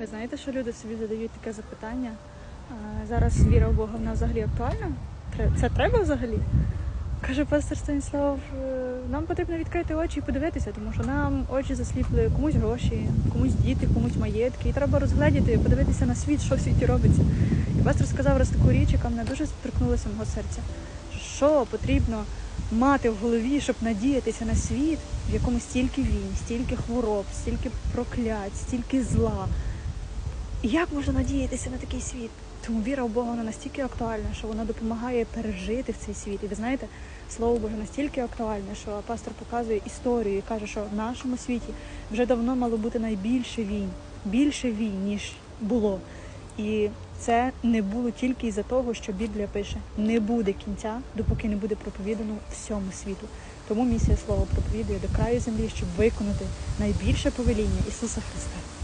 Ви знаєте, що люди собі задають таке запитання? Зараз віра в Бога вона взагалі актуальна? Це треба взагалі? Каже пастор Станіслав, «Е, нам потрібно відкрити очі і подивитися, тому що нам очі засліпли комусь гроші, комусь діти, комусь маєтки. І треба розгледіти, подивитися на світ, що в світі робиться. І пастор сказав раз таку річ, яка мене дуже торкнулася мого серця. Що потрібно мати в голові, щоб надіятися на світ, в якому стільки війн, стільки хвороб, стільки проклять, стільки зла. Як можна надіятися на такий світ? Тому віра в Бога вона настільки актуальна, що вона допомагає пережити в цей світ. І ви знаєте, слово Боже настільки актуальне, що пастор показує історію і каже, що в нашому світі вже давно мало бути найбільше війн, більше війн, ніж було. І це не було тільки із-за того, що Біблія пише: не буде кінця, допоки не буде проповідано всьому світу. Тому місія слова проповідує до краю землі, щоб виконати найбільше повеління Ісуса Христа.